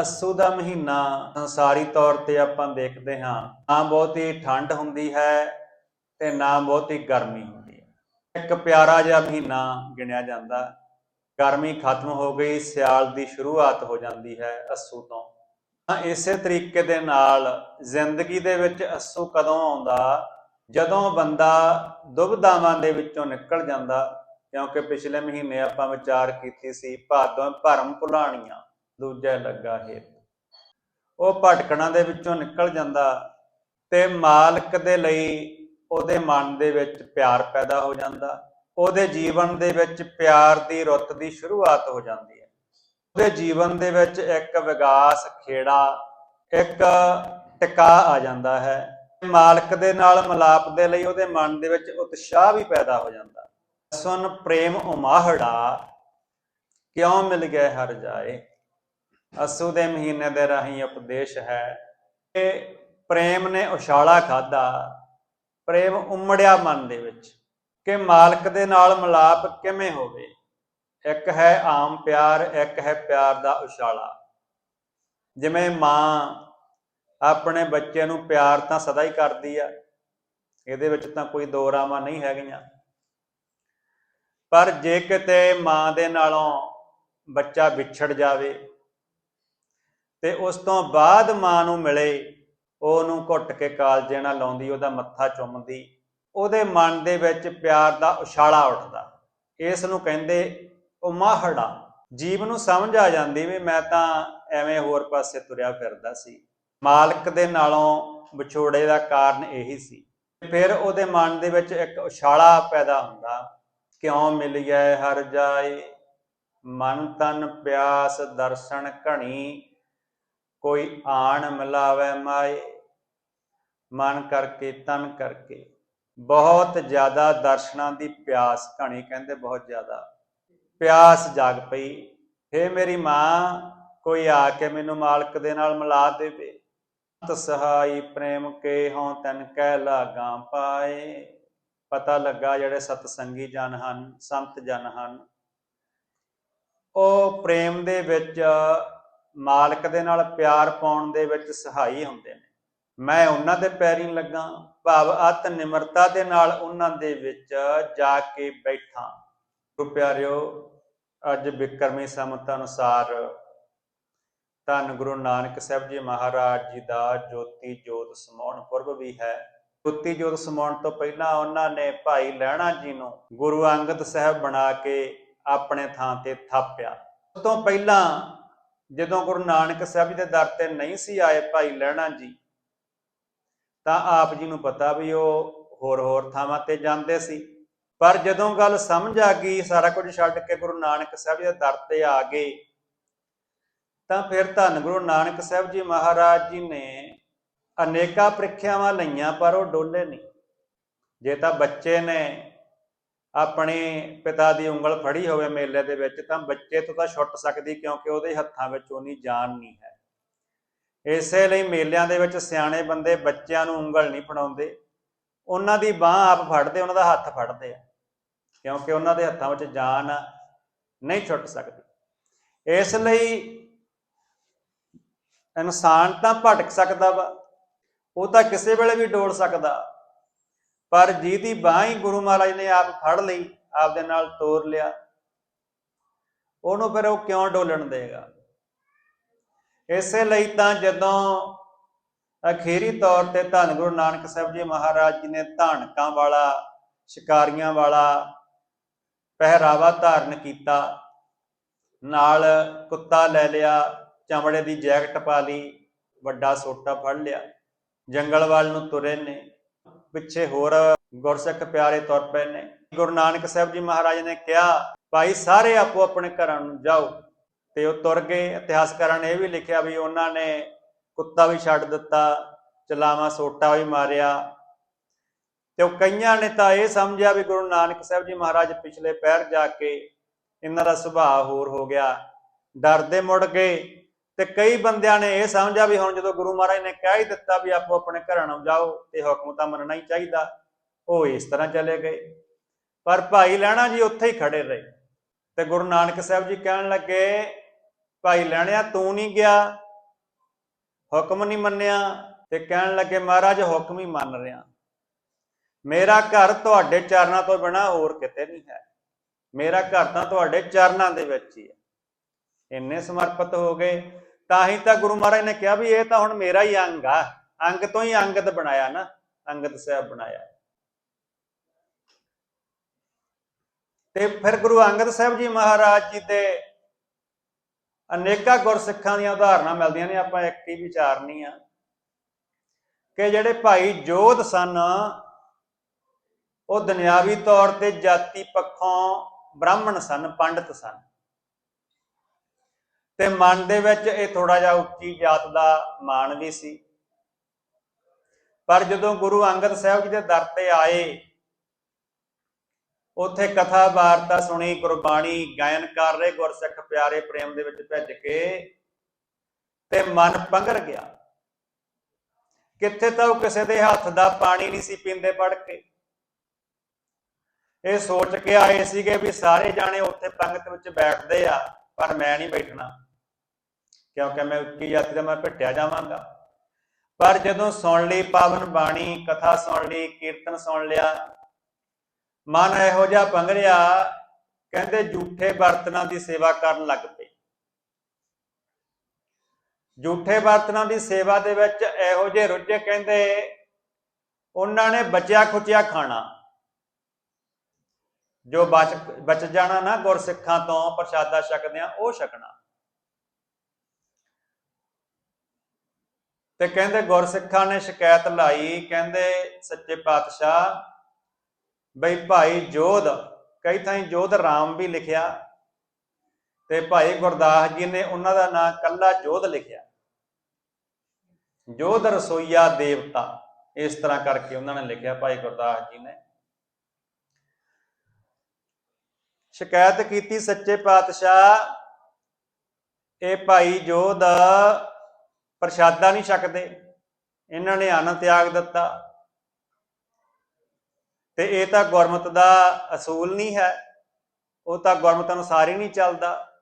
ਅੱਸੂ ਦਾ ਮਹੀਨਾ ਸੰਸਾਰੀ ਤੌਰ ਤੇ ਆਪਾਂ ਦੇਖਦੇ ਹਾਂ, ਨਾ ਬਹੁਤੀ ਠੰਡ ਹੁੰਦੀ ਹੈ ਤੇ ਨਾ ਬਹੁਤੀ ਗਰਮੀ ਹੁੰਦੀ ਹੈ। ਇੱਕ ਪਿਆਰਾ ਜਿਹਾ ਮਹੀਨਾ ਗਿਣਿਆ ਜਾਂਦਾ, ਗਰਮੀ ਖਤਮ ਹੋ ਗਈ, ਸਿਆਲ ਦੀ ਸ਼ੁਰੂਆਤ ਹੋ ਜਾਂਦੀ ਹੈ ਅੱਸੂ ਤੋਂ। ਤਾਂ ਇਸੇ ਤਰੀਕੇ ਦੇ ਨਾਲ ਜ਼ਿੰਦਗੀ ਦੇ ਵਿੱਚ ਅੱਸੂ ਕਦੋਂ ਆਉਂਦਾ? ਜਦੋਂ ਬੰਦਾ ਦੁਬਦਾਵਾਂ ਦੇ ਵਿੱਚੋਂ ਨਿਕਲ ਜਾਂਦਾ, ਕਿਉਂਕਿ ਪਿਛਲੇ ਮਹੀਨੇ ਆਪਾਂ ਵਿਚਾਰ ਕੀਤੀ ਸੀ, ਭਾਦੋਂ ਭਰਮ ਭੁਲਾਣੀਆਂ। ਦੂਜਾ ਲੱਗਾ ਹੈ ਉਹ ਭਟਕਣਾ ਦੇ ਵਿੱਚੋਂ ਨਿਕਲ ਜਾਂਦਾ ਤੇ ਮਾਲਕ ਦੇ ਲਈ ਉਹਦੇ ਮਨ ਦੇ ਵਿੱਚ ਪਿਆਰ ਪੈਦਾ ਹੋ ਜਾਂਦਾ। ਉਹਦੇ ਜੀਵਨ ਦੇ ਵਿੱਚ ਪਿਆਰ ਦੀ ਰੁੱਤ ਦੀ ਸ਼ੁਰੂਆਤ ਹੋ ਜਾਂਦੀ ਹੈ। ਉਹਦੇ ਜੀਵਨ ਦੇ ਵਿੱਚ ਇੱਕ ਵਿਗਾਸ ਖੇੜਾ, ਇੱਕ ਟਿਕਾ ਆ ਜਾਂਦਾ ਹੈ। ਮਾਲਕ ਦੇ ਨਾਲ ਮਿਲਾਪ ਦੇ ਲਈ ਉਹਦੇ ਮਨ ਦੇ ਵਿੱਚ ਉਤਸ਼ਾਹ ਵੀ ਪੈਦਾ ਹੋ ਜਾਂਦਾ। ਸੁਨ ਪ੍ਰੇਮ ਉਮਾਹੜਾ, ਕਿਉਂ ਮਿਲ ਗਏ ਹਰ ਜਾਏ? ਅਸੂ ਦੇ ਮਹੀਨੇ ਦੇ ਰਾਹੀਂ ਉਪਦੇਸ਼ ਹੈ। ਕਿ ਪ੍ਰੇਮ ਨੇ ਉਛਾਲਾ ਖਾਦਾ ਪ੍ਰੇਮ ਉਮੜਿਆ ਮਨ ਦੇ ਵਿੱਚ ਕਿ ਮਾਲਕ ਦੇ ਨਾਲ ਮਿਲਾਪ ਕਿਵੇਂ ਹੋਵੇ। ਇੱਕ ਹੈ ਆਮ ਪਿਆਰ, ਇੱਕ ਹੈ ਪਿਆਰ ਦਾ ਉਛਾਲਾ। ਜਿਵੇਂ ਮਾਂ ਆਪਣੇ ਬੱਚੇ ਨੂੰ ਪਿਆਰ ਤਾਂ ਸਦਾ ਹੀ ਕਰਦੀ ਆ। ਇਹਦੇ ਵਿੱਚ ਤਾਂ ਕੋਈ ਦੋ ਰਾਵਾਂ ਨਹੀਂ ਹੈਗੀਆਂ। ਪਰ ਜੇ ਕਿਤੇ ਮਾਂ ਦੇ ਨਾਲੋਂ ਬੱਚਾ ਵਿਛੜ ਜਾਵੇ ਤੇ ਉਸ ਤੋਂ ਬਾਅਦ ਮਾਂ ਨੂੰ ਮਿਲੇ। ਉਹਨੂੰ ਘੁੱਟ ਕੇ ਕਾਲਜੇ ਨਾਲ ਲਾਉਂਦੀ, ਉਹਦਾ ਮੱਥਾ ਚੁੰਮਦੀ। ਉਹਦੇ ਮਨ ਦੇ ਵਿੱਚ ਪਿਆਰ ਦਾ ਉਛਾਲਾ ਉੱਠਦਾ। ਇਸ ਨੂੰ ਕਹਿੰਦੇ ਉਮਾਹੜਾ। ਜੀਵ ਨੂੰ ਸਮਝ ਆ ਜਾਂਦੀ ਵੀ ਮੈਂ ਤਾਂ ਐਵੇਂ ਹੋਰ ਪਾਸੇ ਤੁਰਿਆ ਫਿਰਦਾ ਸੀ। ਮਾਲਕ ਦੇ ਨਾਲੋਂ ਵਿਛੋੜੇ ਦਾ ਕਾਰਨ ਇਹੀ ਸੀ। ਫਿਰ ਉਹਦੇ ਮਨ ਦੇ ਵਿੱਚ ਇੱਕ ਉਛਾਲਾ ਪੈਦਾ ਹੁੰਦਾ। ਕਿਉਂ ਮਿਲ ਗਏ ਹਰ ਜਾਏ? ਮਨ ਤਨ ਪਿਆਸ ਦਰਸ਼ਨ ਘਣੀ। ਕੋਈ ਆਣ ਮਿਲਾਵੇ ਮਾਏ, ਮਨ ਕਰਕੇ, ਤਨ ਕਰਕੇ। ਬਹੁਤ ਜ਼ਿਆਦਾ ਦਰਸ਼ਨਾਂ ਦੀ ਪਿਆਸ ਘਣੀ ਕਹਿੰਦੇ ਬਹੁਤ ਜ਼ਿਆਦਾ। ਪਿਆਸ ਜਾਗ ਪਈ। ਹੇ ਮੇਰੀ ਮਾਂ, ਕੋਈ ਆ ਕੇ ਮੈਨੂੰ ਮਾਲਕ ਦੇ ਨਾਲ ਮਿਲਾ ਦੇਵੇ। ਤਤ ਸਹਾਈ ਪ੍ਰੇਮ ਕੇ ਹਉ ਤਨ ਕਹਿ ਲਾਗਾ ਪਾਏ। ਪਤਾ ਲੱਗਾ ਜਿਹੜੇ ਸਤਸੰਗੀ ਜਨ ਹਨ, ਸੰਤ ਜਨ ਹਨ। ਉਹ ਪ੍ਰੇਮ ਦੇ ਵਿੱਚ ਮਾਲਕ ਦੇ ਨਾਲ ਪਿਆਰ ਪਾਉਣ ਦੇ ਵਿੱਚ ਸਹਾਈ ਹੁੰਦੇ ਨੇ। ਮੈਂ ਉਹਨਾਂ ਦੇ ਪੈਰੀਂ ਲੱਗਾ, ਭਾਵ ਅਤ ਨਿਮਰਤਾ ਦੇ ਨਾਲ ਉਹਨਾਂ ਦੇ ਵਿੱਚ ਜਾ ਕੇ ਬੈਠਾ। ਗੁਰੂ ਪਿਆਰਿਓ, ਅੱਜ ਬਿਕਰਮੀ ਸਮਤ ਅਨੁਸਾਰ ਧੰਨ ਗੁਰੂ ਨਾਨਕ ਸਾਹਿਬ ਜੀ ਮਹਾਰਾਜ ਜੀ ਦਾ ਜੋਤੀ ਜੋਤ ਸਮਾਉਣ ਪੁਰਬ ਵੀ ਹੈ। ਜੋਤੀ ਜੋਤ ਸਮਾਉਣ ਤੋਂ ਪਹਿਲਾਂ ਉਹਨਾਂ ਨੇ ਭਾਈ ਲਹਿਣਾ ਜੀ ਨੂੰ ਗੁਰੂ ਅੰਗਦ ਸਾਹਿਬ ਬਣਾ ਕੇ ਆਪਣੇ ਥਾਂ ਤੇ ਥਾਪਿਆ। ਉਸ ਤੋਂ ਪਹਿਲਾਂ ਜਦੋਂ ਗੁਰੂ ਨਾਨਕ ਸਾਹਿਬ ਜੀ ਦੇ ਦਰ ਤੇ ਨਹੀਂ ਸੀ ਆਏ ਭਾਈ ਲਹਿਣਾ ਜੀ, ਤਾਂ ਆਪ ਜੀ ਨੂੰ ਪਤਾ ਵੀ ਉਹ ਹੋਰ ਹੋਰ ਥਾਵਾਂ ਤੇ ਜਾਂਦੇ ਸੀ। ਪਰ ਜਦੋਂ ਗੱਲ ਸਮਝ ਆ ਗਈ, ਸਾਰਾ ਕੁਝ ਛੱਡ ਕੇ ਗੁਰੂ ਨਾਨਕ ਸਾਹਿਬ ਜੀ ਦੇ ਦਰ ਤੇ ਆ ਗਏ, ਤਾਂ ਫਿਰ ਧੰਨ ਗੁਰੂ ਨਾਨਕ ਸਾਹਿਬ ਜੀ ਮਹਾਰਾਜ ਜੀ ਨੇ ਅਨੇਕਾਂ ਪ੍ਰੀਖਿਆਵਾਂ ਲਈਆਂ, ਪਰ ਉਹ ਡੋਲੇ ਨਹੀਂ। ਜੇ ਤਾਂ ਬੱਚੇ ਨੇ ਆਪਣੇ ਪਿਤਾ ਦੀ ਉਂਗਲ ਫੜੀ ਹੋਵੇ ਮੇਲੇ ਦੇ ਵਿੱਚ, ਤਾਂ ਬੱਚੇ ਤੋਂ ਤਾਂ ਛੁੱਟ ਸਕਦੀ ਕਿਉਂਕਿ ਉਹਦੇ ਹੱਥਾਂ ਵਿੱਚ ਉਨੀ ਜਾਨ ਨਹੀਂ ਹੈ। ਇਸੇ ਲਈ ਮੇਲਿਆਂ ਦੇ ਵਿੱਚ ਸਿਆਣੇ ਬੰਦੇ ਬੱਚਿਆਂ ਨੂੰ ਉਂਗਲ ਨਹੀਂ ਫੜਾਉਂਦੇ। ਉਹਨਾਂ ਦੀ ਬਾਹ ਆਪ ਫੜਦੇ, ਉਹਨਾਂ ਦਾ ਹੱਥ ਫੜਦੇ ਆ, ਕਿਉਂਕਿ ਉਹਨਾਂ ਦੇ ਹੱਥਾਂ ਵਿੱਚ ਜਾਨ ਨਹੀਂ ਛੁੱਟ ਸਕਦੀ। ਇਸ ਲਈ ਇਨਸਾਨ ਤਾਂ ਭਟਕ ਸਕਦਾ ਵਾ, ਉਹ ਤਾਂ ਕਿਸੇ ਵੇਲੇ ਵੀ ਡੋਲ ਸਕਦਾ। ਪਰ ਜਿਹਦੀ ਬਾਹ ਹੀ ਗੁਰੂ ਮਹਾਰਾਜ ਨੇ ਆਪ ਫੜ ਲਈ, ਆਪਦੇ ਨਾਲ ਤੋਰ ਲਿਆ। ਉਹਨੂੰ ਫਿਰ ਉਹ ਕਿਉਂ ਡੋਲਣ ਦੇਗਾ? ਇਸੇ ਲਈ ਤਾਂ ਜਦੋਂ ਅਖੀਰੀ ਤੌਰ ਤੇ ਧੰਨ ਗੁਰੂ ਨਾਨਕ ਸਾਹਿਬ ਜੀ ਮਹਾਰਾਜ ਜੀ ਨੇ ਧਾਨਕਾਂ ਵਾਲਾ, ਸ਼ਿਕਾਰੀਆਂ ਵਾਲਾ ਪਹਿਰਾਵਾ ਧਾਰਨ ਕੀਤਾ, ਨਾਲ ਕੁੱਤਾ ਲੈ ਲਿਆ, ਚਮੜੇ ਦੀ ਜੈਕਟ ਪਾ ਲਈ, ਵੱਡਾ ਸੋਟਾ ਫੜ ਲਿਆ ਜੰਗਲ ਵੱਲ ਨੂੰ ਤੁਰੇ ਨੇ। ਪਿੱਛੇ ਹੋਰ ਗੁਰਸਿੱਖ ਪਿਆਰੇ ਤੁਰ ਪਏ ਨੇ। ਗੁਰੂ ਨਾਨਕ ਸਾਹਿਬ ਜੀ ਮਹਾਰਾਜ ਨੇ ਕਿਹਾ, ਭਾਈ, ਸਾਰੇ ਆਪੋ ਆਪਣੇ ਘਰਾਂ ਨੂੰ ਜਾਓ। ਤੇ ਉਹ ਤੁਰ ਗਏ। ਇਤਿਹਾਸਕਾਰਾਂ ਨੇ ਇਹ ਵੀ ਲਿਖਿਆ ਵੀ ਉਹਨਾਂ ਨੇ ਕੁੱਤਾ ਵੀ ਛੱਡ ਦਿੱਤਾ, ਚਲਾਵਾ ਸੋਟਾ ਵੀ ਮਾਰਿਆ। ਤੇ ਉਹ ਕਈਆਂ ਨੇ ਤਾਂ ਇਹ ਸਮਝਿਆ ਵੀ ਗੁਰੂ ਨਾਨਕ ਸਾਹਿਬ ਜੀ ਮਹਾਰਾਜ ਪਿਛਲੇ ਪੈਰ ਜਾ ਕੇ ਇਹਨਾਂ ਦਾ ਸੁਭਾਅ ਹੋਰ ਹੋ ਗਿਆ। ਡਰਦੇ ਮੁੜ ਗਏ। ਤੇ ਕਈ ਬੰਦਿਆਂ ਨੇ ਇਹ ਸਮਝਿਆ ਵੀ ਹੁਣ ਜਦੋਂ ਗੁਰੂ ਮਹਾਰਾਜ ਨੇ ਕਹਿ ਹੀ ਦਿੱਤਾ ਵੀ ਆਪੋ ਆਪਣੇ ਘਰਾਂ ਨੂੰ ਜਾਓ ਤੇ ਹੁਕਮ ਤਾਂ ਮੰਨਣਾ ਹੀ ਚਾਹੀਦਾ, ਉਹ ਇਸ ਤਰ੍ਹਾਂ ਚਲੇ ਗਏ। ਪਰ ਭਾਈ ਲੈਣਾ ਜੀ ਉੱਥੇ ਹੀ ਖੜੇ ਰਹੇ ਤੇ ਗੁਰੂ ਨਾਨਕ ਸਾਹਿਬ ਜੀ ਕਹਿਣ ਲੱਗੇ, ਭਾਈ ਲੈਣਿਆ ਤੂੰ ਨਹੀਂ ਗਿਆ, ਹੁਕਮ ਨਹੀਂ ਮੰਨਿਆ ਤੇ ਕਹਿਣ ਲੱਗੇ, ਮਹਾਰਾਜ ਹੁਕਮ ਹੀ ਮੰਨ ਰਿਹਾ। ਮੇਰਾ ਘਰ ਤੁਹਾਡੇ ਚਰਨਾਂ ਤੋਂ ਬਿਨਾ ਹੋਰ ਕਿਤੇ ਨਹੀਂ ਹੈ। ਮੇਰਾ ਘਰ ਤਾਂ ਤੁਹਾਡੇ ਚਰਨਾਂ ਦੇ ਵਿੱਚ ਹੀ ਹੈ। ਇੰਨੇ ਸਮਰਪਿਤ ਹੋ ਗਏ। ਤਾਂ ਹੀ ਤਾਂ ਗੁਰੂ ਮਹਾਰਾਜ ਨੇ ਕਿਹਾ ਵੀ ਇਹ ਤਾਂ ਹੁਣ ਮੇਰਾ ਹੀ ਅੰਗ ਆ। ਅੰਗ ਤੋਂ ਹੀ ਅੰਗਦ ਬਣਾਇਆ ਨਾ। ਅੰਗਦ ਸਾਹਿਬ ਬਣਾਇਆ। ਤੇ ਫਿਰ ਗੁਰੂ ਅੰਗਦ ਸਾਹਿਬ ਜੀ ਮਹਾਰਾਜ ਜੀ ਦੇ ਅਨੇਕਾਂ ਗੁਰਸਿੱਖਾਂ ਦੀਆਂ ਉਦਾਹਰਨਾਂ ਮਿਲਦੀਆਂ ਨੇ। ਆਪਾਂ ਇੱਕ ਹੀ ਵਿਚਾਰਨੀ ਆ ਕਿ ਜਿਹੜੇ ਭਾਈ ਜੋਧ ਸਨ, ਉਹ ਦੁਨਿਆਵੀ ਤੌਰ ਤੇ ਜਾਤੀ ਪੱਖੋਂ ਬ੍ਰਾਹਮਣ ਸਨ, ਪੰਡਤ ਸਨ। ਤੇ ਮਨ ਦੇ ਵਿੱਚ ਇਹ ਥੋੜਾ ਜਿਹਾ ਉੱਚੀ ਜਾਤ ਦਾ ਮਾਣ ਵੀ ਸੀ। ਪਰ ਜਦੋਂ ਗੁਰੂ ਅੰਗਦ ਸਾਹਿਬ ਜੀ ਦੇ ਦਰ ਤੇ ਆਏ, ਉੱਥੇ ਕਥਾ ਵਾਰਤਾ ਸੁਣੀ, ਗੁਰਬਾਣੀ ਗਾਇਨ ਕਰ ਰਹੇ, ਗੁਰਸਿੱਖ ਪਿਆਰੇ ਪ੍ਰੇਮ ਦੇ ਵਿੱਚ ਭਿੱਜ ਕੇ ਤੇ ਮਨ ਪੰਗਰ ਗਿਆ। ਕਿੱਥੇ ਤਾਂ ਉਹ ਕਿਸੇ ਦੇ ਹੱਥ ਦਾ ਪਾਣੀ ਨਹੀਂ ਸੀ ਪੀਂਦੇ ਪੜ ਕੇ। ਇਹ ਸੋਚ ਕੇ ਆਏ ਸੀਗੇ ਵੀ ਸਾਰੇ ਜਾਣੇ ਉੱਥੇ ਪੰਗਤ ਵਿੱਚ ਬੈਠਦੇ ਆ, ਪਰ ਮੈਂ ਨਹੀਂ ਬੈਠਣਾ। ਕਿਉਂਕਿ ਮੈਂ ਉੱਚੀ ਜਾਤੀ ਦਾ ਮੈਂ ਭਟਿਆ ਜਾਵਾਂਗਾ। ਪਰ ਜਦੋਂ ਸੁਣ ਲਈ ਪਾਵਨ ਬਾਣੀ, ਕਥਾ ਸੁਣ ਲਈ, ਕੀਰਤਨ ਸੁਣ ਲਿਆ, ਮਨ ਇਹੋ ਜਿਹਾ ਪੰਗਰਿਆ ਕਹਿੰਦੇ ਝੂਠੇ ਬਰਤਨਾਂ ਦੀ ਸੇਵਾ ਕਰਨ ਲੱਗ ਪਏ। ਝੂਠੇ ਬਰਤਨਾਂ ਦੀ ਸੇਵਾ ਦੇ ਵਿੱਚ ਇਹੋ ਜਿਹੇ ਰੁੱਝੇ ਕਹਿੰਦੇ, ਉਹਨਾਂ ਨੇ ਬਚਿਆ ਖੁਚਿਆ ਖਾਣਾ। ਜੋ ਬਚ ਬਚ ਜਾਣਾ ਨਾ ਗੁਰਸਿੱਖਾਂ ਤੋਂ ਪ੍ਰਸ਼ਾਦਾ ਛਕਦੇ ਆ ਉਹ ਛਕਣਾ। ਤੇ ਕਹਿੰਦੇ ਗੁਰਸਿੱਖਾਂ ਨੇ ਸ਼ਿਕਾਇਤ ਲਾਈ, ਕਹਿੰਦੇ ਸੱਚੇ ਪਾਤਸ਼ਾਹ, ਬਈ ਭਾਈ ਜੋਧ, ਕਈ ਥਾਂ ਜੋਧ ਰਾਮ ਵੀ ਲਿਖਿਆ ਤੇ ਭਾਈ ਗੁਰਦਾਸ ਜੀ ਨੇ ਉਹਨਾਂ ਦਾ ਨਾਂ ਕੱਲਾ ਜੋਧ ਲਿਖਿਆ। ਜੋਧ ਰਸੋਈਆ ਦੇਵਤਾ, ਇਸ ਤਰ੍ਹਾਂ ਕਰਕੇ ਉਹਨਾਂ ਨੇ ਲਿਖਿਆ ਭਾਈ ਗੁਰਦਾਸ ਜੀ ਨੇ। ਸ਼ਿਕਾਇਤ ਕੀਤੀ ਸੱਚੇ ਪਾਤਸ਼ਾਹ, ਇਹ ਭਾਈ ਜੋਧ ਪ੍ਰਸ਼ਾਦਾ ਨਹੀਂ ਛਕਦੇ। ਇਹਨਾਂ ਨੇ ਅੰਨ ਤਿਆਗ ਦਿੱਤਾ। ਤੇ ਇਹ ਤਾਂ ਗੁਰਮਤ ਦਾ ਅਸੂਲ ਨਹੀਂ ਹੈ। ਉਹ ਤਾਂ ਗੁਰਮਤ ਅਨੁਸਾਰ ਹੀ ਨਹੀਂ ਚੱਲਦਾ।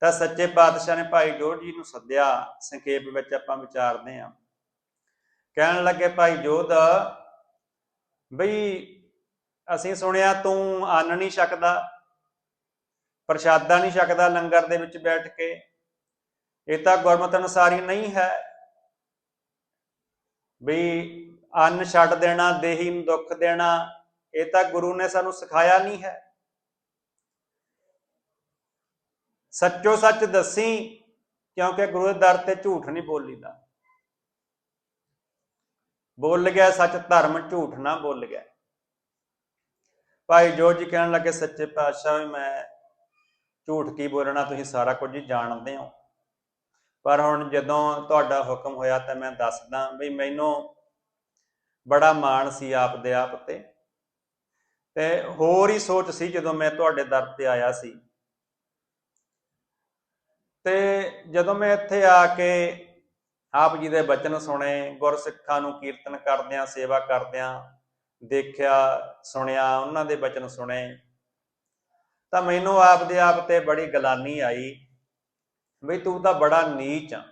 ਤਾਂ ਸੱਚੇ ਪਾਤਸ਼ਾਹ ਨੇ ਭਾਈ ਜੋਧ ਜੀ ਨੂੰ ਸੱਦਿਆ। ਸੰਖੇਪ ਵਿੱਚ ਆਪਾਂ ਵਿਚਾਰਦੇ ਹਾਂ। ਕਹਿਣ ਲੱਗੇ, ਭਾਈ ਜੋਧ ਬਈ ਅਸੀਂ ਸੁਣਿਆ ਤੂੰ ਅੰਨ ਨਹੀਂ ਛਕਦਾ, ਪ੍ਰਸ਼ਾਦਾ ਨਹੀਂ ਛਕਦਾ ਲੰਗਰ ਦੇ ਵਿੱਚ ਬੈਠ ਕੇ। ਇਹ ਤਾਂ ਗੁਰਮਤ ਅਨੁਸਾਰੀ ਨਹੀਂ ਹੈ। ਵੀ ਅੰਨ ਛੱਡ ਦੇਣਾ, ਦੇਹੀ ਨੂੰ ਦੁੱਖ ਦੇਣਾ, ਇਹ ਤਾਂ ਗੁਰੂ ਨੇ ਸਾਨੂੰ ਸਿਖਾਇਆ ਨਹੀਂ ਹੈ। ਸੱਚੋ ਸੱਚ ਦੱਸੀ, ਕਿਉਂਕਿ ਗੁਰੂ ਦੇ ਦਰ ਤੇ ਝੂਠ ਨਹੀਂ ਬੋਲੀਦਾ। ਬੋਲ ਗਿਆ ਸੱਚ ਧਰਮ, ਝੂਠ ਨਾ ਬੋਲ ਗਿਆ। ਭਾਈ ਜੋਤ ਜੀ ਕਹਿਣ ਲੱਗੇ, ਸੱਚੇ ਪਾਤਸ਼ਾਹ ਮੈਂ ਝੂਠ ਕੀ ਬੋਲਣਾ, ਤੁਸੀਂ ਸਾਰਾ ਕੁਝ ਹੀ ਜਾਣਦੇ ਹੋ। ਪਰ ਹੁਣ ਜਦੋਂ ਤੁਹਾਡਾ ਹੁਕਮ ਹੋਇਆ ਤਾਂ ਮੈਂ ਦੱਸਦਾ ਵੀ ਮੈਨੂੰ ਬੜਾ ਮਾਣ ਸੀ ਆਪ ਦੇ ਆਪ ਤੇ। ਤੇ ਹੋਰ ਹੀ ਸੋਚ ਸੀ ਜਦੋਂ ਮੈਂ ਤੁਹਾਡੇ ਦਰ ਤੇ ਆਇਆ ਸੀ। ਤੇ ਜਦੋਂ ਮੈਂ ਇੱਥੇ ਆ ਕੇ ਆਪ ਜੀ ਦੇ ਬਚਨ ਸੁਣੇ, ਗੁਰਸਿੱਖਾਂ ਨੂੰ ਕੀਰਤਨ ਕਰਦਿਆਂ, ਸੇਵਾ ਕਰਦਿਆਂ ਦੇਖਿਆ, ਸੁਣਿਆ, ਉਹਨਾਂ ਦੇ ਬਚਨ ਸੁਣੇ, ਤਾਂ ਮੈਨੂੰ ਆਪ ਦੇ ਆਪ ਤੇ ਬੜੀ ਗਲਾਨੀ ਆਈ ਵੀ ਤੂੰ ਤਾਂ ਬੜਾ ਨੀਚ ਆ।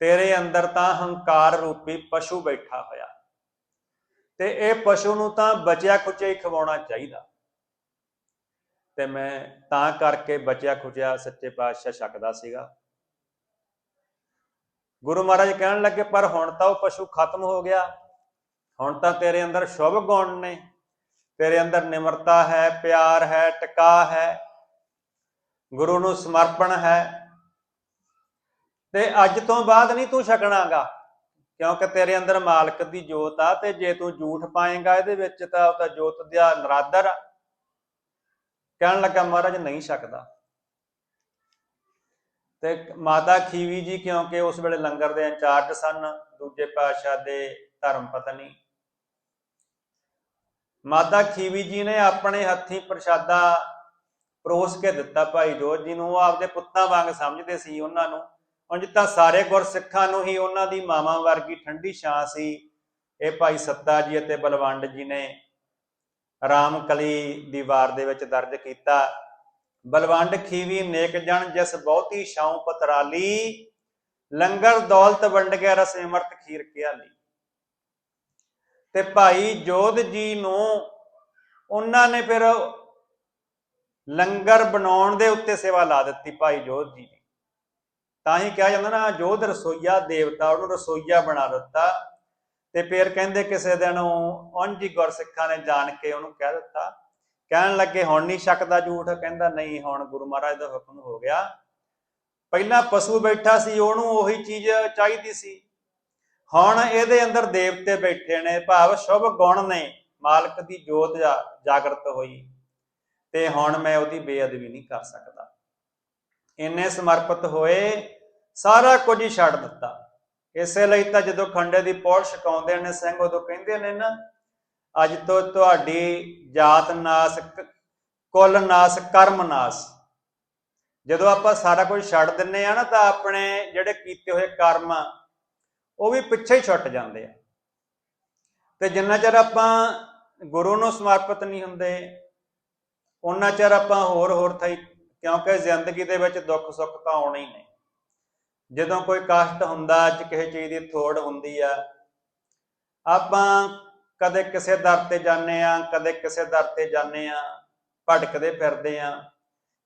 ਤੇਰੇ ਅੰਦਰ ਤਾਂ ਹੰਕਾਰ ਰੂਪੀ ਪਸ਼ੂ ਬੈਠਾ ਹੋਇਆ। ਤੇ ਇਹ ਪਸ਼ੂ ਨੂੰ ਤਾਂ ਬਚਿਆ ਖੁਚਿਆ ਹੀ ਖਵਾਉਣਾ ਚਾਹੀਦਾ। ਤੇ ਮੈਂ ਤਾਂ ਕਰਕੇ ਬਚਿਆ ਖੁਚਿਆ ਸੱਚੇ ਪਾਤਸ਼ਾਹ ਛਕਦਾ ਸੀਗਾ। ਗੁਰੂ ਮਹਾਰਾਜ ਕਹਿਣ ਲੱਗੇ, ਪਰ ਹੁਣ ਤਾਂ ਉਹ ਪਸ਼ੂ ਖਤਮ ਹੋ ਗਿਆ। ਹੁਣ ਤਾਂ ਤੇਰੇ ਅੰਦਰ ਸ਼ੁਭ ਗੁਣ ਨੇ। ਤੇਰੇ ਅੰਦਰ ਨਿਮਰਤਾ ਹੈ, ਪਿਆਰ ਹੈ, ਟਿਕਾ ਹੈ। ਗੁਰੂ ਨੂੰ ਸਮਰਪਣ ਹੈ। ਤੇ ਅੱਜ ਤੋਂ ਬਾਅਦ ਨਹੀਂ ਤੂੰ ਛਕਣਾਗਾ, ਕਿਉਂਕਿ ਤੇਰੇ ਅੰਦਰ ਮਾਲਕ ਦੀ ਜੋਤ ਆ ਤੇ ਜੇ ਤੂੰ ਝੂਠ ਪਾਏਗਾ ਇਹਦੇ ਵਿੱਚ ਤਾਂ ਉਹ ਤਾਂ ਜੋਤ ਦਾ ਨਰਾਦਰ ਆ। ਕਹਿਣ ਲੱਗਾ ਮਹਾਰਾਜ ਨਹੀਂ ਛਕਦਾ। ਤੇ ਮਾਤਾ ਖੀਵੀ ਜੀ ਕਿਉਂਕਿ ਉਸ ਵੇਲੇ ਲੰਗਰ ਦੇ ਇੰਚਾਰਜ ਸਨ, ਦੂਜੇ ਪਾਤਸ਼ਾਹ ਦੇ ਧਰਮ ਪਤਨੀ। ਮਾਤਾ ਖੀਵੀ ਜੀ ਨੇ ਆਪਣੇ ਹੱਥੀ ਪ੍ਰਸ਼ਾਦਾ ਪਰੋਸ ਕੇ ਦਿੱਤਾ ਭਾਈ ਜੋਤ ਜੀ ਨੂੰ, ਉਹ ਆਪਦੇ ਪੁੱਤਾਂ ਵਾਂਗ ਸਮਝਦੇ ਸੀ ਉਹਨਾਂ ਨੂੰ। ਉਂਝ ਤਾਂ ਸਾਰੇ ਗੁਰਸਿੱਖਾਂ ਨੂੰ ਹੀ ਉਹਨਾਂ ਦੀ ਮਾਵਾਂ ਵਰਗੀ ਠੰਡੀ ਛਾਂ ਸੀ। ਇਹ ਭਾਈ ਸੱਤਾ ਜੀ ਅਤੇ ਬਲਵੰਡ ਜੀ ਨੇ ਰਾਮਕਲੀ ਦੀ ਵਾਰ ਦੇ ਵਿੱਚ ਦਰਜ ਕੀਤਾ। ਬਲਵੰਡ ਖੀਵੀ ਨੇਕ ਜਨ ਜਿਸ ਬਹੁਤੀ ਛਾਉ ਪਤਰਾਲੀ, ਲੰਗਰ ਦੌਲਤ ਵੰਡ ਕੇ ਰਸ ਅਮਰਤ ਖੀਰ ਖਿਆਲੀ ਤੇ ਭਾਈ ਜੋਧ ਜੀ ਨੂੰ ਉਹਨਾਂ ਨੇ ਫਿਰ ਲੰਗਰ ਬਣਾਉਣ ਦੇ ਉੱਤੇ ਸੇਵਾ ਲਾ ਦਿੱਤੀ ਭਾਈ ਜੋਧ ਜੀ ਨੇ ਤਾਂ ਹੀ ਕਿਹਾ ਜਾਂਦਾ ਨਾ ਜੋਧ ਰਸੋਈਆ ਦੇਵਤਾ, ਉਹਨੂੰ ਰਸੋਈਆ ਬਣਾ ਦਿੱਤਾ। ਤੇ ਫਿਰ ਕਹਿੰਦੇ ਕਿਸੇ ਦਿਨ ਉਹ ਉਂਝ ਗੁਰਸਿੱਖਾਂ ਨੇ ਜਾਣ ਕੇ ਉਹਨੂੰ ਕਹਿ ਦਿੱਤਾ। ਕਹਿਣ ਲੱਗੇ, ਹੁਣ ਨਹੀਂ ਸ਼ੱਕਦਾ ਝੂਠ? ਕਹਿੰਦਾ, ਨਹੀਂ, ਹੁਣ ਗੁਰੂ ਮਹਾਰਾਜ ਦਾ ਹੁਕਮ ਹੋ ਗਿਆ। ਪਹਿਲਾਂ ਪਸ਼ੂ ਬੈਠਾ ਸੀ, ਉਹਨੂੰ ਉਹੀ ਚੀਜ਼ ਚਾਹੀਦੀ ਸੀ। ਹੁਣ ਇਹਦੇ ਅੰਦਰ ਦੇਵਤੇ ਬੈਠੇ ਨੇ, ਭਾਵ ਸ਼ੁਭ ਗੁਣ ਨੇ, ਮਾਲਕ ਦੀ ਜੋਤ ਜਾ- ਜਾਗਰਤ ਹੋਈ। ਤੇ ਹੁਣ ਮੈਂ ਉਹਦੀ ਬੇਅਦਬੀ ਨਹੀਂ ਕਰ ਸਕਦਾ। ਇੰਨੇ ਸਮਰਪਿਤ ਹੋਏ ਸਾਰਾ ਕੁਝ ਹੀ ਛੱਡ ਦਿੱਤਾ। ਇਸੇ ਲਈ ਤਾਂ ਜਦੋਂ ਖੰਡੇ ਦੀ ਪੌੜ ਛਕਾਉਂਦੇ ਨੇ ਸਿੰਘ ਉਦੋਂ ਕਹਿੰਦੇ ਨੇ ਨਾ ਅੱਜ ਤੋਂ ਤੁਹਾਡੀ ਜਾਤ ਨਾਸ ਕ- ਕੁੱਲ ਨਾਸ ਕਰਮ ਨਾਸ। ਜਦੋਂ ਆਪਾਂ ਸਾਰਾ ਕੁਝ ਛੱਡ ਦਿੰਨੇ ਆ ਨਾ ਤਾਂ ਆਪਣੇ ਜਿਹੜੇ ਕੀਤੇ ਹੋਏ ਕਰਮ ਆ, ਉਹ ਵੀ ਪਿੱਛੇ ਹੀ ਛੁੱਟ ਜਾਂਦੇ ਆ। ਤੇ ਜਿੰਨਾ ਚਿਰ ਆਪਾਂ ਗੁਰੂ ਨੂੰ ਸਮਰਪਿਤ ਨਹੀਂ ਹੁੰਦੇ ਉਹਨਾਂ ਚਿਰ ਆਪਾਂ ਹੋਰ ਹੋਰ ਥਾਈ ਕਿਉਂਕਿ ਜ਼ਿੰਦਗੀ ਦੇ ਵਿੱਚ ਦੁੱਖ ਸੁੱਖ ਤਾਂ ਆਉਣੇ ਹੀ ਨੇ। ਜਦੋਂ ਕੋਈ ਕਸ਼ਟ ਹੁੰਦਾ, ਅੱਜ ਕਿਸੇ ਚੀਜ਼ ਦੀ ਥੋੜ ਹੁੰਦੀ ਆ, ਆਪਾਂ ਕਦੇ ਕਿਸੇ ਦਰ ਤੇ ਜਾਂਦੇ ਆ, ਕਦੇ ਕਿਸੇ ਦਰ ਤੇ ਜਾਂਦੇ ਆ, ਭਟਕਦੇ ਫਿਰਦੇ ਆ।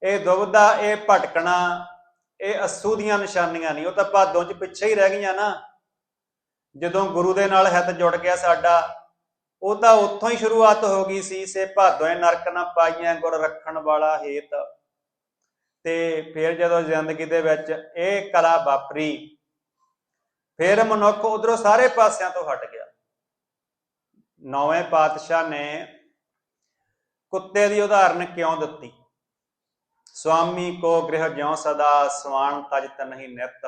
ਇਹ ਦੁਬਦਾ ਇਹ ਭਟਕਣਾ, ਇਹ ਅਸੂ ਦੀਆਂ ਨਿਸ਼ਾਨੀਆਂ ਨਹੀਂ, ਉਹ ਤਾਂ ਭਾਦੋਂ ਚ ਪਿੱਛੇ ਹੀ ਰਹਿ ਗਈਆਂ ਨਾ। ਜਦੋਂ ਗੁਰੂ ਦੇ ਨਾਲ ਹਿੱਤ ਜੁੜ ਗਿਆ ਸਾਡਾ, ਉਹ ਤਾਂ ਉੱਥੋਂ ਹੀ ਸ਼ੁਰੂਆਤ ਹੋ ਗਈ ਸੀ, ਸੇ ਭਾਦੋਏ ਨਰਕ ਨਾ ਪਾਈਆਂ ਗੁਰ ਰੱਖਣ ਵਾਲਾ ਹੇਤ। ਤੇ ਫਿਰ ਜਦੋਂ ਜ਼ਿੰਦਗੀ ਦੇ ਵਿੱਚ ਇਹ ਕਲਾ ਵਾਪਰੀ, ਫਿਰ ਮਨੁੱਖ ਉਧਰੋਂ ਸਾਰੇ ਪਾਸਿਆਂ ਤੋਂ ਹਟ ਗਿਆ। ਨੌਵੇਂ ਪਾਤਸ਼ਾਹ ਨੇ ਕੁੱਤੇ ਦੀ ਉਦਾਹਰਨ ਕਿਉਂ ਦਿੱਤੀ? ਸੁਆਮੀ ਕੋ ਗ੍ਰਹਿ ਜਿਉ ਸਦਾ ਸਵਾਨ ਤਜ ਤਨਹੀ ਨਿਤ।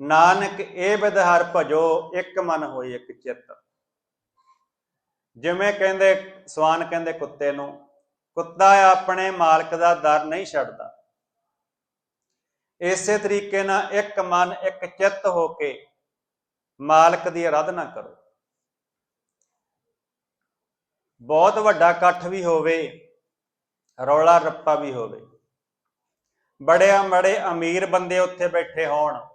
ਨਾਨਕ ਇਹ ਵਿਦਹਰ ਭਜੋ, ਇੱਕ ਮਨ ਹੋਈ ਇੱਕ ਚਿੱਤ। ਜਿਵੇਂ ਕਹਿੰਦੇ, ਸਵਾਨ ਕਹਿੰਦੇ ਕੁੱਤੇ ਨੂੰ ਕੁੱਤਾ ਆਪਣੇ ਮਾਲਕ ਦਾ ਦਰ ਨਹੀਂ ਛੱਡਦਾ। ਇਸੇ ਤਰੀਕੇ ਨਾਲ ਇੱਕ ਮਨ, ਇੱਕ ਚਿੱਤ ਹੋ ਕੇ ਮਾਲਕ ਦੀ ਆਰਾਧਨਾ ਕਰੋ। ਬਹੁਤ ਵੱਡਾ ਇਕੱਠ ਵੀ ਹੋਵੇ, ਰੌਲਾ ਰੱਪਾ ਵੀ ਹੋਵੇ। ਬੜੇ ਬੜੇ ਅਮੀਰ ਬੰਦੇ ਉੱਥੇ ਬੈਠੇ ਹੋਣ।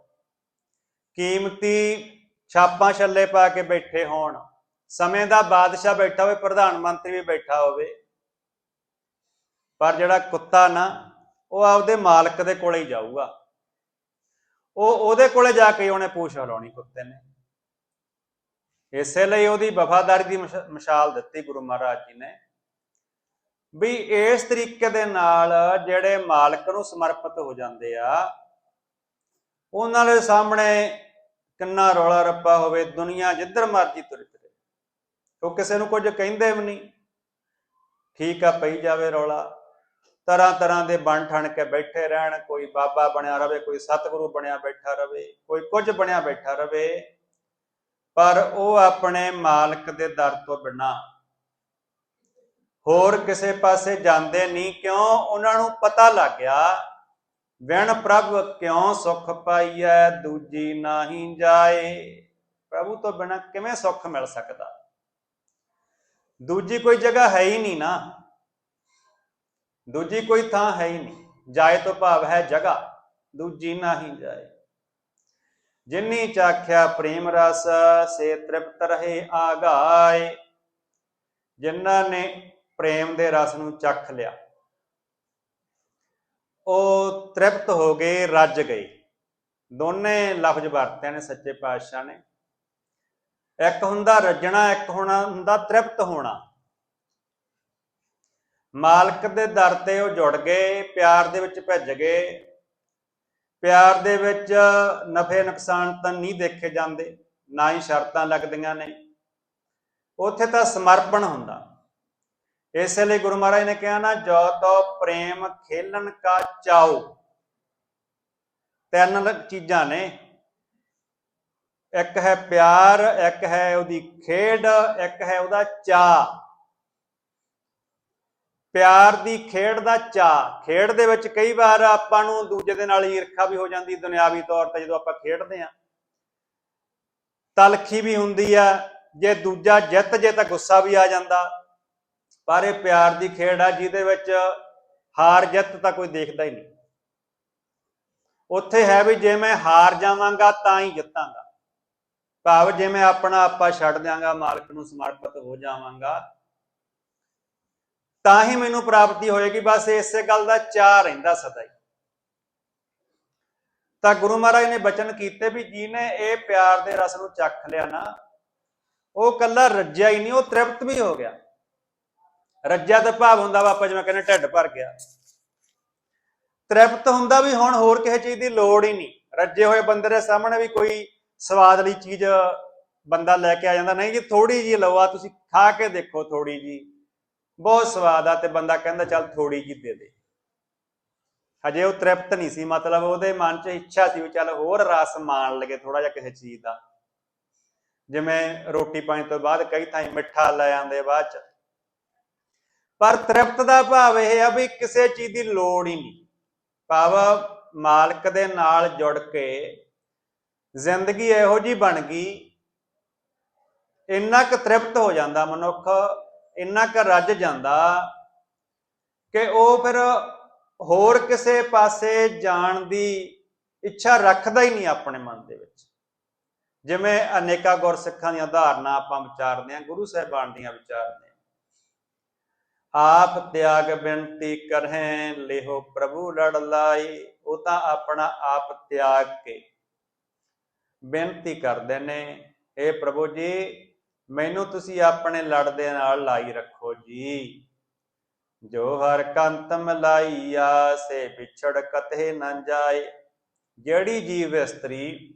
ਕੀਮਤੀ ਛਾਪਾਂ ਛੱਲੇ ਪਾ ਕੇ ਬੈਠੇ ਹੋਣ। ਸਮੇਂ ਦਾ ਬਾਦਸ਼ਾਹ ਬੈਠਾ ਹੋਵੇ, ਪ੍ਰਧਾਨ ਮੰਤਰੀ ਵੀ ਬੈਠਾ ਹੋਵੇ। ਪਰ ਜਿਹੜਾ ਕੁੱਤਾ ਨਾ, ਉਹ ਆਪਦੇ ਮਾਲਕ ਦੇ ਕੋਲੇ ਹੀ ਜਾਊਗਾ। ਉਹ ਉਹਦੇ ਕੋਲੇ ਜਾ ਕੇ ਉਹਨੇ ਪੂਛ ਹਿਲਾਉਣੀ ਕੁੱਤੇ ਨੇ। ਇਸੇ ਲਈ ਉਹਦੀ ਵਫਾਦਾਰੀ ਦੀ ਮਿਸ਼- ਮਿਸਾਲ ਦਿੱਤੀ ਗੁਰੂ ਮਹਾਰਾਜ ਜੀ ਨੇ ਵੀ ਇਸ ਤਰੀਕੇ ਦੇ ਨਾਲ ਜਿਹੜੇ ਮਾਲਕ ਨੂੰ ਸਮਰਪਿਤ ਹੋ ਜਾਂਦੇ ਆ, ਉਹਨਾਂ ਦੇ ਸਾਹਮਣੇ ਕਿੰਨਾ ਰੌਲਾ ਰੱਪਾ ਹੋਵੇ, ਦੁਨੀਆ ਜਿੱਧਰ ਮਰਜ਼ੀ ਤੁਰੇ ਫਿਰੇ। ਉਹ ਕਿਸੇ ਨੂੰ ਕੁਝ ਕਹਿੰਦੇ ਵੀ ਨਹੀਂ। ਠੀਕ ਆ, ਪਈ ਜਾਵੇ ਰੌਲਾ। ਤਰ੍ਹਾਂ ਤਰ੍ਹਾਂ ਦੇ ਬਣ ਠਣ ਕੇ ਬੈਠੇ ਰਹਿਣ, ਕੋਈ ਬਾਬਾ ਬਣਿਆ ਰਵੇ, ਕੋਈ ਸਤਿਗੁਰੂ ਬਣਿਆ ਬੈਠਾ ਰਵੇ, ਕੋਈ ਕੁਝ ਬਣਿਆ ਬੈਠਾ ਰਵੇ। ਪਰ ਉਹ ਆਪਣੇ ਮਾਲਕ ਦੇ ਦਰ ਤੋਂ ਬਿਨਾ। ਹੋਰ ਕਿਸੇ ਪਾਸੇ ਜਾਂਦੇ ਨਹੀਂ, ਕਿਉਂ? ਉਹਨਾਂ ਨੂੰ ਪਤਾ ਲੱਗ ਗਿਆ, ਵਿਣ ਪ੍ਰਭ, ਕਿਉਂ ਸੁਖ ਪਾਈਐ? ਦੂਜੀ ਨਾਹੀ ਜਾਏ। ਪ੍ਰਭੂ ਤੋਂ ਬਿਨਾ ਕਿਵੇਂ ਸੁਖ ਮਿਲ ਸਕਦਾ? ਦੂਜੀ ਕੋਈ ਜਗ੍ਹਾ ਹੈ ਹੀ ਨਹੀਂ ਨਾ। ਦੂਜੀ ਕੋਈ ਥਾਂ ਹੈ ਹੀ ਨਹੀਂ, ਜਾਏ ਤੋਂ ਭਾਵ ਹੈ ਜਗ੍ਹਾ, ਦੂਜੀ ਨਾਹੀ ਜਾਏ। ਜਿਨੀ ਚਾਖਿਆ ਪ੍ਰੇਮ ਰਸ, ਸੇ ਤ੍ਰਿਪਤ ਰਹੇ ਆਗਾਏ। ਜਿਨ੍ਹਾਂ ਨੇ ਪ੍ਰੇਮ ਦੇ ਰਸ ਨੂੰ ਚੱਖ ਲਿਆ, ਉਹ ਤ੍ਰਿਪਤ ਹੋ ਗਏ, ਰੱਜ ਗਏ। ਦੋਨੇ ਲਫ਼ਜ਼ ਵਰਤਿਆ ਨੇ ਸੱਚੇ ਪਾਤਸ਼ਾਹ ਨੇ। ਇੱਕ ਹੁੰਦਾ ਰੱਜਣਾ, ਇੱਕ ਹੋਣਾ ਹੁੰਦਾ ਤ੍ਰਿਪਤ ਹੋਣਾ। ਮਾਲਕ ਦੇ ਦਰ ਤੇ ਉਹ ਜੁੜ ਗਏ, ਪਿਆਰ ਦੇ ਵਿੱਚ ਭਿੱਜ ਗਏ। ਪਿਆਰ ਦੇ ਵਿੱਚ ਨਫੇ ਨੁਕਸਾਨ ਤਾਂ ਨਹੀਂ ਦੇਖੇ ਜਾਂਦੇ, ਨਾ ਹੀ ਸ਼ਰਤਾਂ ਲੱਗਦੀਆਂ ਨੇ। ਉੱਥੇ ਤਾਂ ਸਮਰਪਣ ਹੁੰਦਾ। ਇਸੇ ਲਈ ਗੁਰੂ ਮਹਾਰਾਜ ਨੇ ਕਿਹਾ ਨਾ, ਜੋ ਤੋ ਪ੍ਰੇਮ ਖੇਲਣ ਕਾ ਚਾਓ ਤਿੰਨ ਚੀਜ਼ਾਂ ਨੇ। ਇੱਕ ਹੈ ਪਿਆਰ, ਇੱਕ ਹੈ ਉਹਦੀ ਖੇਡ, ਇੱਕ ਹੈ ਉਹਦਾ ਚਾਅ। ਪਿਆਰ ਦੀ ਖੇਡ ਦਾ ਚਾਅ। ਖੇਡ ਦੇ ਵਿੱਚ ਕਈ ਵਾਰ ਆਪਾਂ ਨੂੰ ਦੂਜੇ ਦੇ ਨਾਲ ਈਰਖਾ ਵੀ ਹੋ ਜਾਂਦੀ, ਦੁਨਿਆਵੀ ਤੌਰ ਤੇ ਜਦੋਂ ਆਪਾਂ ਖੇਡਦੇ ਆ ਤਲਖੀ ਵੀ ਹੁੰਦੀ ਆ, ਜੇ ਦੂਜਾ ਜਿੱਤ ਜੇ ਤਾਂ ਗੁੱਸਾ ਵੀ ਆ ਜਾਂਦਾ। ਪਰ ਇਹ ਪਿਆਰ ਦੀ ਖੇਡ ਆ, ਜਿਹਦੇ ਵਿੱਚ ਹਾਰ ਜਿੱਤ ਤਾਂ ਕੋਈ ਦੇਖਦਾ ਹੀ ਨਹੀਂ। ਉੱਥੇ ਹੈ ਵੀ ਜੇ ਮੈਂ ਹਾਰ ਜਾਵਾਂਗਾ ਤਾਂ ਹੀ ਜਿੱਤਾਂਗਾ। ਭਾਵ ਜੇ ਮੈਂ ਆਪਣਾ ਆਪਾ ਛੱਡ ਦਿਆਂਗਾ, ਮਾਲਕ ਨੂੰ ਸਮਰਪਿਤ ਹੋ ਜਾਵਾਂਗਾ ਤਾਂ ਹੀ ਮੈਨੂੰ ਪ੍ਰਾਪਤੀ ਹੋਏਗੀ ਬਸ ਇਸੇ ਗੱਲ ਦਾ ਚਾਹ ਰਹਿੰਦਾ ਸਦਾ ਹੀ। ਤਾਂ ਗੁਰੂ ਮਹਾਰਾਜ ਨੇ ਬਚਨ ਕੀਤੇ ਵੀ ਜਿਹਨੇ ਇਹ ਪਿਆਰ ਦੇ ਰਸ ਨੂੰ ਚੱਖ ਲਿਆ ਨਾ, ਉਹ ਕੱਲਾ ਰੱਜਿਆ ਹੀ ਨਹੀਂ, ਉਹ ਤ੍ਰਿਪਤ ਵੀ ਹੋ ਗਿਆ। ਰੱਜਿਆ ਤਾਂ ਭਾਵ ਹੁੰਦਾ ਵਾ ਆਪਾਂ ਜਿਵੇਂ ਕਹਿੰਦੇ ਢਿੱਡ ਭਰ ਗਿਆ। ਤ੍ਰਿਪਤ ਹੁੰਦਾ ਵੀ ਹੁਣ ਹੋਰ ਕਿਸੇ ਚੀਜ਼ ਦੀ ਲੋੜ ਹੀ ਨਹੀਂ। ਰੱਜੇ ਹੋਏ ਬੰਦੇ ਦੇ ਸਾਹਮਣੇ ਵੀ ਕੋਈ ਸਵਾਦ ਵਾਲੀ ਚੀਜ਼ ਬੰਦਾ ਲੈ ਕੇ ਆ ਜਾਂਦਾ, ਨਹੀਂ ਜੀ ਥੋੜੀ ਜੀ ਲਓ ਤੁਸੀਂ ਖਾ ਕੇ ਦੇਖੋ ਥੋੜੀ ਜੀ ਬਹੁਤ ਸਵਾਦ ਆ ਤੇ ਬੰਦਾ ਕਹਿੰਦਾ ਚੱਲ ਥੋੜੀ ਜੀ ਦੇ ਦੇ। ਹਜੇ ਉਹ ਤ੍ਰਿਪਤ ਨਹੀਂ ਸੀ, ਮਤਲਬ ਉਹਦੇ ਮਨ 'ਚ ਇੱਛਾ ਸੀ ਵੀ ਚੱਲ ਹੋਰ ਰਸ ਮਾਣ ਲਗੇ ਥੋੜਾ ਜਿਹਾ ਕਿਸੇ ਚੀਜ਼ ਦਾ। ਜਿਵੇਂ ਰੋਟੀ ਪਾਣੀ ਤੋਂ ਬਾਅਦ ਕਈ ਥਾਂ ਮਿੱਠਾ ਲੈ ਆਂਦੇ ਬਾਅਦ 'ਚ। ਪਰ ਤ੍ਰਿਪਤ ਦਾ ਭਾਵ ਇਹ ਆ ਵੀ ਕਿਸੇ ਚੀਜ਼ ਦੀ ਲੋੜ ਹੀ ਨਹੀਂ। ਭਾਵ ਮਾਲਕ ਦੇ ਨਾਲ ਜੁੜ ਕੇ ਜ਼ਿੰਦਗੀ ਇਹੋ ਜੀ ਬਣ ਗਈ। ਇੰਨਾ ਕੁ ਤ੍ਰਿਪਤ ਹੋ ਜਾਂਦਾ ਮਨੁੱਖ ਇੰਨਾ ਕੁ ਰੱਜ ਜਾਂਦਾ ਕਿ ਉਹ ਫਿਰ ਹੋਰ ਕਿਸੇ ਪਾਸੇ ਜਾਣ ਦੀ ਇੱਛਾ ਰੱਖਦਾ ਹੀ ਨਹੀਂ ਆਪਣੇ ਮਨ ਦੇ ਵਿੱਚ। ਜਿਵੇਂ ਅਨੇਕਾਂ ਗੁਰਸਿੱਖਾਂ ਦੀਆਂ ਉਦਾਹਰਨਾਂ ਆਪਾਂ ਵਿਚਾਰਦੇ ਹਾਂ, ਗੁਰੂ ਸਾਹਿਬਾਨ ਦੀਆਂ ਵਿਚਾਰਦੇ ਆਪ ਤਿਆਗ ਬੇਨਤੀ ਕਰਹਿ, ਲਿਹੋ ਪ੍ਰਭੂ ਲੜ ਲਾਈ ਉਹ ਤਾਂ ਆਪਣਾ ਆਪ ਤਿਆਗ ਕੇ ਬੇਨਤੀ ਕਰਦੇ ਨੇ। हे ਪ੍ਰਭੂ ਜੀ ਮੈਨੂੰ ਤੁਸੀਂ ਆਪਣੇ ਲੜ ਦੇ ਨਾਲ ਲਾਈ ਰੱਖੋ ਜੀ। ਜੋ ਹਰ ਕੰਤ ਮਲਾਈਆ ਸੇ ਵਿਛੜ ਕਤੇ ਨਾ ਜਾਏ। ਜਿਹੜੀ ਜੀਵ ਇਸਤਰੀ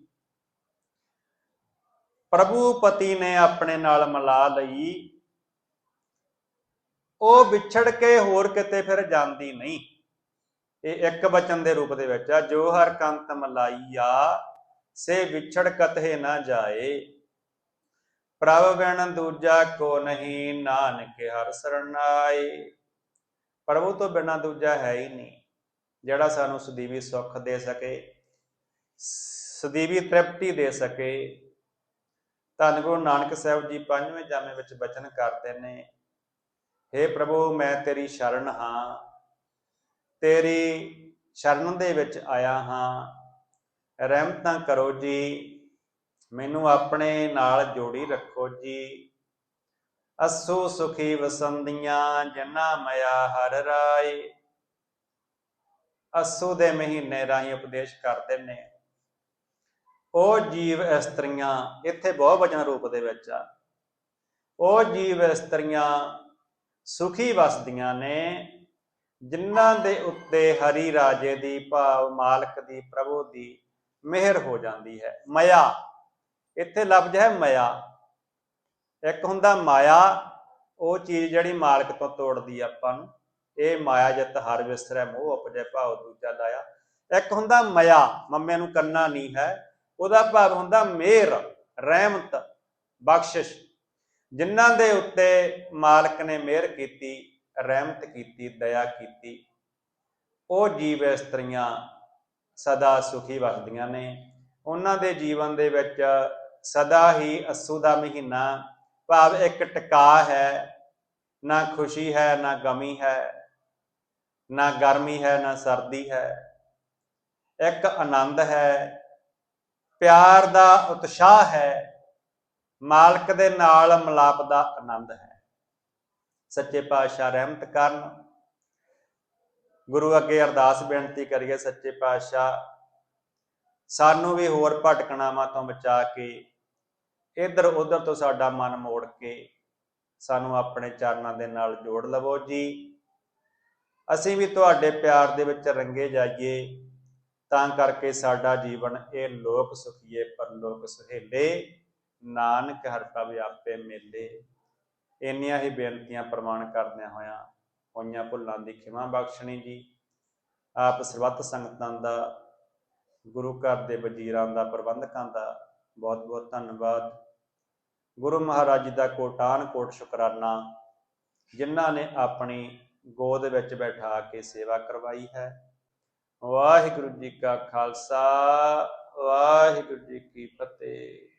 ਪ੍ਰਭੂ ਪਤੀ ਨੇ ਆਪਣੇ ਨਾਲ ਮਲਾ ਲਈ, ਉਹ ਵਿਛੜ ਕੇ ਹੋਰ ਕਿਤੇ ਫਿਰ ਜਾਂਦੀ ਨਹੀਂ। ਇਹ ਇੱਕ ਵਚਨ ਦੇ ਰੂਪ ਦੇ ਵਿੱਚ ਆ, ਜੋ ਹਰ ਕੰਤ ਮਲਾਈਆ ਸੇ ਵਿਛੜ ਕਤੇ ਨਾ ਜਾਏ। ਪ੍ਰਭ ਬਿਨ ਦੂਜਾ ਕੋ ਨਹੀਂ, ਨਾਨਕ ਹਰ ਸਰਣਾਏ ਪ੍ਰਭੂ ਤੋਂ ਬਿਨਾ ਦੂਜਾ ਹੈ ਹੀ ਨਹੀਂ, ਜਿਹੜਾ ਸਾਨੂੰ ਸਦੀਵੀ ਸੁੱਖ ਦੇ ਸਕੇ, ਸਦੀਵੀ ਤ੍ਰਿਪਤੀ ਦੇ ਸਕੇ। ਧੰਨ ਗੁਰੂ ਨਾਨਕ ਸਾਹਿਬ ਜੀ ਪੰਜਵੇਂ ਜਾਮੇ ਵਿੱਚ ਬਚਨ ਕਰਦੇ ਨੇ हे ਪ੍ਰਭੂ, ਮੈਂ ਤੇਰੀ ਸ਼ਰਨ ਹਾਂ, ਤੇਰੀ ਸ਼ਰਨ ਦੇ ਵਿੱਚ ਆਇਆ ਹਾਂ। ਰਹਿਮਤਾਂ ਕਰੋ ਜੀ ਮੈਨੂੰ ਆਪਣੇ ਨਾਲ ਜੋੜੀ ਰੱਖੋ ਜੀ। ਅਸੂ ਸੁਖੀ ਵਸੰਦੀਆਂ ਜਨਾ ਮਇਆ ਹਰ ਰਾਏ। ਅਸੂ ਦੇ ਮਹੀਨੇ ਰਾਹੀਂ ਉਪਦੇਸ਼ ਕਰਦੇ ਨੇ ਉਹ ਜੀਵ ਇਸਤਰੀਆਂ ਇੱਥੇ ਬਹੁ ਵਚਨ ਰੂਪ ਦੇ ਵਿੱਚ ਆ। ਉਹ ਜੀਵ ਇਸਤਰੀਆਂ ਸੁਖੀ ਵਸਦੀਆਂ ਨੇ, ਜਿਨ੍ਹਾਂ ਦੇ ਉੱਤੇ ਹਰੀ ਰਾਜੇ ਦੀ ਭਾਵ, ਮਾਲਕ ਦੀ, ਪ੍ਰਭੂ ਦੀ ਮਿਹਰ ਹੋ ਜਾਂਦੀ ਹੈ। ਮਇਆ। ਇੱਥੇ ਲਫ਼ਜ਼ ਹੈ ਮਾਇਆ। ਇੱਕ ਹੁੰਦਾ ਮਾਇਆ, ਉਹ ਚੀਜ਼ ਜਿਹੜੀ ਮਾਲਕ ਤੋਂ ਤੋੜਦੀ ਆ ਆਪਾਂ ਨੂੰ। ਇਹ ਮਾਇਆ ਜਿਤ ਹਰ ਵਿਸਰੈ ਮੋਹ ਉਪਜੈ ਭਾਉ ਦੂਜਾ ਲਾਇਆ। ਇੱਕ ਹੁੰਦਾ ਮਇਆ ਮੰਮੇ ਨੂੰ ਕੰਨਾ ਨਹੀਂ ਹੈ। ਉਹਦਾ ਭਾਵ ਹੁੰਦਾ ਮਿਹਰ, ਰਹਿਮਤ, ਬਖਸ਼ਿਸ਼। ਜਿਨ੍ਹਾਂ ਦੇ ਉੱਤੇ ਮਾਲਕ ਨੇ ਮਿਹਰ ਕੀਤੀ, ਰਹਿਮਤ ਕੀਤੀ, ਦਇਆ ਕੀਤੀ, ਉਹ ਜੀਵ ਇਸਤਰੀਆਂ ਸਦਾ ਸੁਖੀ ਵਸਦੀਆਂ ਨੇ। ਉਹਨਾਂ ਦੇ ਜੀਵਨ ਦੇ ਵਿੱਚ ਸਦਾ ਹੀ ਅਸੂ ਦਾ ਮਹੀਨਾ, ਭਾਵ ਇੱਕ ਟਿਕਾ ਹੈ, ਨਾ ਖੁਸ਼ੀ ਹੈ, ਨਾ ਗਮੀ ਹੈ, ਨਾ ਗਰਮੀ ਹੈ, ਨਾ ਸਰਦੀ ਹੈ। ਇੱਕ ਆਨੰਦ ਹੈ, ਪਿਆਰ ਦਾ ਉਤਸ਼ਾਹ ਹੈ, ਮਾਲਕ ਦੇ ਨਾਲ ਮਿਲਾਪ ਦਾ ਆਨੰਦ ਹੈ। ਸੱਚੇ ਪਾਤਸ਼ਾਹ ਰਹਿਮਤ ਕਰਨ। ਗੁਰੂ ਅੱਗੇ ਅਰਦਾਸ ਬੇਨਤੀ ਕਰੀਏ, ਸੱਚੇ ਪਾਤਸ਼ਾਹ, ਸਾਨੂੰ ਵੀ ਹੋਰ ਭਟਕਣਾਵਾਂ ਤੋਂ ਬਚਾ ਕੇ ਇੱਧਰ ਉੱਧਰ ਤੋਂ ਸਾਡਾ ਮਨ ਮੋੜ ਕੇ ਸਾਨੂੰ ਆਪਣੇ ਚਰਨਾਂ ਦੇ ਨਾਲ ਜੋੜ ਲਵੋ ਜੀ। ਅਸੀਂ ਵੀ ਤੁਹਾਡੇ ਪਿਆਰ ਦੇ ਵਿੱਚ ਰੰਗੇ ਜਾਈਏ, ਤਾਂ ਕਰਕੇ ਸਾਡਾ ਜੀਵਨ ਇਹ ਲੋਕ ਸੁਖੀਏ, ਪਰਲੋਕ ਸੁਹੇਲੇ। ਨਾਨਕ ਹਰ ਪ੍ਰਭ ਆਪੇ ਮੇਲੇ। ਇੰਨੀਆਂ ਹੀ ਬੇਨਤੀਆਂ ਪ੍ਰਮਾਣ ਕਰਦਿਆਂ ਹੋਇਆਂ ਹੋਈਆਂ ਭੁੱਲਾਂ ਦੀ ਖਿਮਾ ਬਖਸ਼ਣੀ ਜੀ। ਆਪ ਸਰਬੱਤ ਸੰਗਤਾਂ ਦਾ, ਗੁਰੂ ਘਰ ਦੇ ਵਜ਼ੀਰਾਂ ਦਾ, ਪ੍ਰਬੰਧਕਾਂ ਦਾ ਬਹੁਤ ਬਹੁਤ ਧੰਨਵਾਦ। ਗੁਰੂ ਮਹਾਰਾਜ ਜੀ ਦਾ ਕੋਟਾਨ ਕੋਟ ਸ਼ੁਕਰਾਨਾ, ਜਿਨ੍ਹਾਂ ਨੇ ਆਪਣੀ ਗੋਦ ਵਿੱਚ ਬੈਠਾ ਕੇ ਸੇਵਾ ਕਰਵਾਈ ਹੈ। ਵਾਹਿਗੁਰੂ ਜੀ ਕਾ ਖਾਲਸਾ, ਵਾਹਿਗੁਰੂ ਜੀ ਕੀ ਫਤਿਹ।